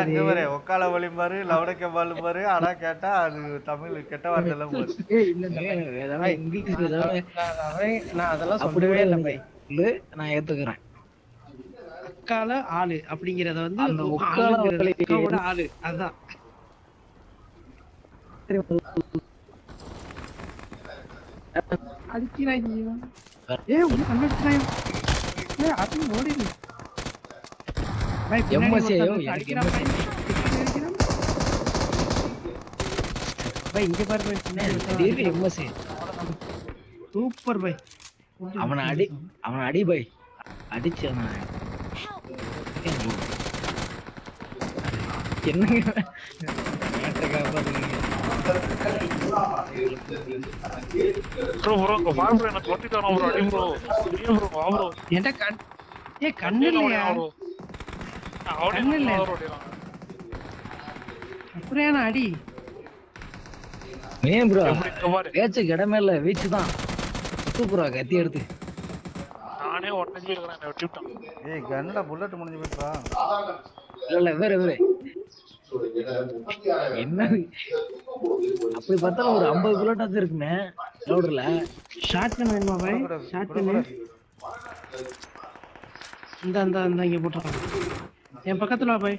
அங்க பாரு ஒக்கால வழி பாரு லவடக்க பால் பாரு ஆனா கேட்டா அது தமிழ் கெட்ட வார்த்தை நான் அதெல்லாம் சொல்லவே இல்லை நான் ஏத்துக்கிறேன். ஆளு அப்படிங்கறத வந்து அந்த ஆளு. அதான். அது ஓடிடு. பை பின்னாடி MSA யோ, ஒருத்தன் எனக்கு அடிக்கிறான் பை. பின்னாடி அடிக்கிறான். பை இங்க பாரு பை பின்னாடி ஒருத்தன் திடீர்னு அடிக்கிறான். எம்எஸ்சி சூப்பர் பை அவனை அடி அவனை அடி பை அடிச்சு அவனை என்னங்க மேட்டரை காப்பாத்துறீங்க ப்ரோ ப்ரோ உங்க ஃபார்ம் ப்ரோ எனக்கு கொட்டி தரோம் ப்ரோ அடி ப்ரோ இல்ல ப்ரோ வா ப்ரோ என்கிட்ட கண் ஏ கண்ணு இல்லையா கண்ணு ஏன் அடி? ஏன் ப்ரோ. பேச்சுக்கு இடமே இல்ல வீச்சு தான் சூப்பரா கத்தி எடுத்து. நானே ஒட்டஞ்சு இருக்கிறேன் ஏய் கன்ல புல்லட் முடிஞ்சு போயிட்டா இல்ல இல்ல வேற வேற என்ன? அப்படி பார்த்தாலும் ஒரு ஐம்பது புல்லட்டாச்சும் இருக்குமே. லோடர்ல ஷார்ட் கன் வேணுமா பாய்? கூட- கன். இந்த இந்த இந்த இங்க போட்டுருக்கான் என் பக்கத்துல வா பாய்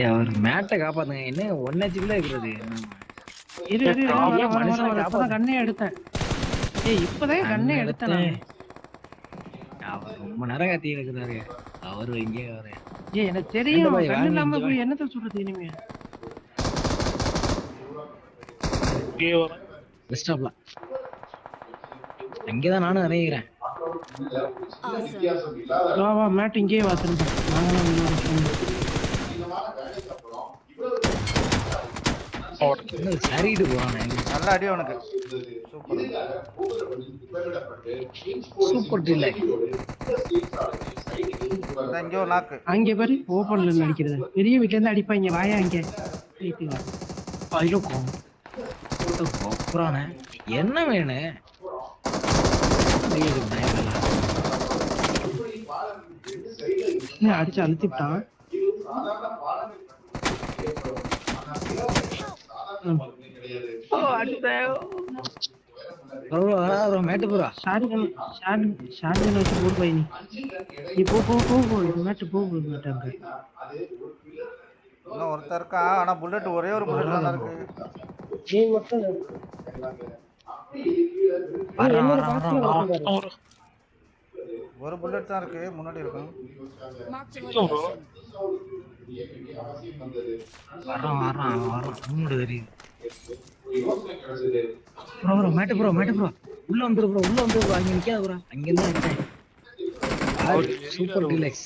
ஏன் அவர் மேட்டை காப்பாத்துங்க. என்ன ஒன் ஹெச்பில இருக்கிறது? என்ன? இரு இரு இரு, ஆமா, வர, வர, மனுஷனை வர, வர. இப்பதான் கண்ணே எடுத்தேன். ஏய் இப்பதான் கண்ணே எடுத்தேன் நானு. அவர் ரொம்ப நேரம் கத்தி இருக்கிறாரு அவரு இங்கே அவரு ஏய் எனக்கு தெரியும். பாய் கண்ணு வாங்கி இல்லாம இங்க போய் என்னத்த சொல்றது இனிமே? பெஸ்ட் ஆஃப்ல அங்கேதான் நானும் நினைக்கிறேன் வா வா மேட் இங்கேயே வா திரும்ப. நாங்களாம் போவானே நல்ல அடி அவனுக்கு. சூப்பர். சூப்பர் டில்லை நாக்கு அங்கே பாரு ஓப்பன்ல நடிக்கிறது பெரிய வீட்ல இருந்து அடிப்பாங்க வாயா அங்க. ஐயோ கொப்புறானே என்ன வேணும் என்ன அடிச்சு அழுத்திட்டான் ஓ, அடித்தேன். bro, வரா bro, மேட்டு bro. ஷாருகன் ஷாரு ஷாருகன் வச்சு போடு போய் நீ. நீ போ போ போ போ மேட்டு போ போ மேட்டு அங்க இன்னும் ஒருத்தர் இருக்கான் ஆனா புல்லட் ஒரே ஒரு புல்லட் தான் இருக்கு. நீ மட்டும் ஒரு புல்லட் தான் இருக்கு முன்னாடி இருக்கும் ப்ரோ வரான், வரான், வரான். உன்னோட தெரியுது. bro, bro, மேட்டு bro, மேட்டு bro. உள்ள வந்துரு bro, உள்ள வந்துரு bro. அங்க நிக்காத bro. அங்கிருந்து அடிச்சேன். ஆள், super deluxe.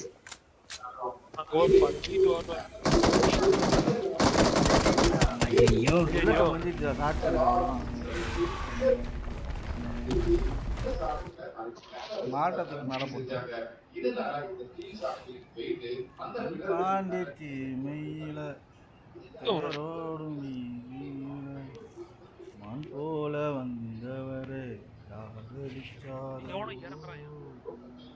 நான் கோல் பண்ணிட்டு வரேன் ஐயையோ. புல்லட் முடிஞ்சு நாக்கு